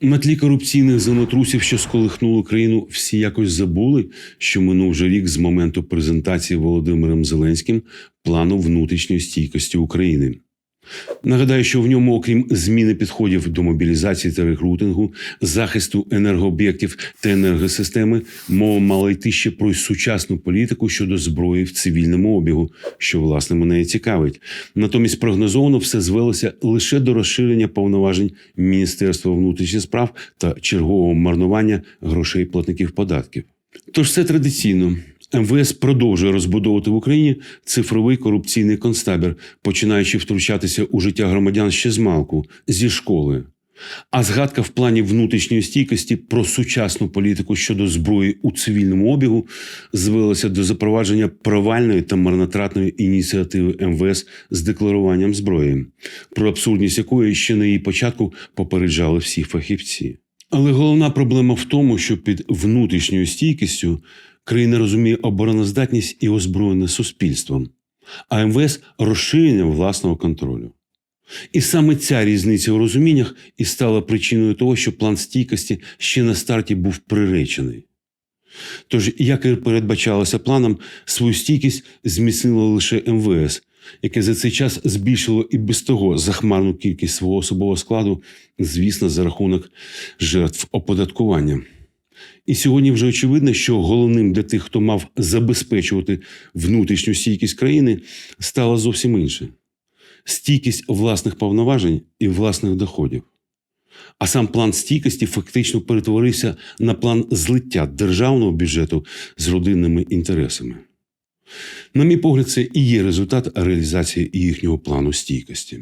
На тлі корупційних землетрусів, що сколихнули країну, всі якось забули, що минув вже рік з моменту презентації Володимиром Зеленським плану внутрішньої стійкості України. Нагадаю, що в ньому, окрім зміни підходів до мобілізації та рекрутингу, захисту енергооб'єктів та енергосистеми, мова мала йти ще про сучасну політику щодо зброї в цивільному обігу, що власне мене і цікавить. Натомість прогнозовано все звелося лише до розширення повноважень Міністерства внутрішніх справ та чергового марнування грошей платників податків. Тож все традиційно. МВС продовжує розбудовувати в Україні цифровий корупційний концтабір, починаючи втручатися у життя громадян ще з малку, зі школи. А згадка в плані внутрішньої стійкості про сучасну політику щодо зброї у цивільному обігу звелася до запровадження провальної та марнотратної ініціативи МВС з декларуванням зброї, про абсурдність якої ще на її початку попереджали всі фахівці. Але головна проблема в тому, що під внутрішньою стійкістю країна розуміє обороноздатність і озброєне суспільством, а МВС розширення власного контролю. І саме ця різниця у розуміннях і стала причиною того, що план стійкості ще на старті був приречений. Тож, як і передбачалося планом, свою стійкість зміцнило лише МВС, яке за цей час збільшило і без того захмарну кількість свого особового складу, звісно, за рахунок жертв оподаткування. І сьогодні вже очевидно, що головним для тих, хто мав забезпечувати внутрішню стійкість країни, стало зовсім інше стійкість власних повноважень і власних доходів. А сам план стійкості фактично перетворився на план злиття державного бюджету з родинними інтересами. На мій погляд, це і є результат реалізації їхнього плану стійкості.